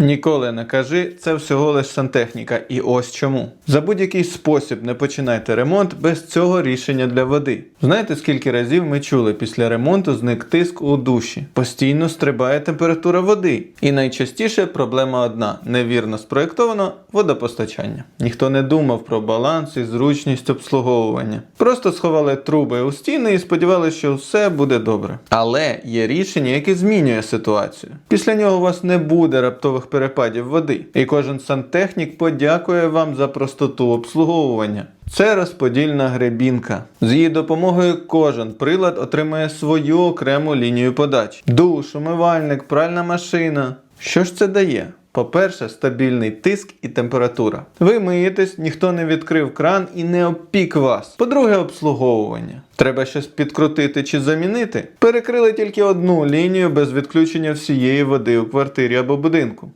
Ніколи не кажи, це всього лиш сантехніка, і ось чому. За будь-який спосіб не починайте ремонт без цього рішення для води. Знаєте, скільки разів ми чули після ремонту зник тиск у душі, постійно стрибає температура води. І найчастіше проблема одна: невірно спроєктовано водопостачання. Ніхто не думав про баланс і зручність обслуговування. Просто сховали труби у стіни і сподівалися, що все буде добре. Але є рішення, яке змінює ситуацію. Після нього у вас не буде раптових перепадів води, і кожен сантехнік подякує вам за простоту обслуговування. Це розподільна гребінка. З її допомогою кожен прилад отримає свою окрему лінію подач: душ, умивальник, пральна машина. Що ж це дає? По-перше, стабільний тиск і температура. Ви миєтесь, ніхто не відкрив кран і не обпік вас. По-друге, обслуговування. Треба щось підкрутити чи замінити. Перекрили тільки одну лінію без відключення всієї води у квартирі або будинку.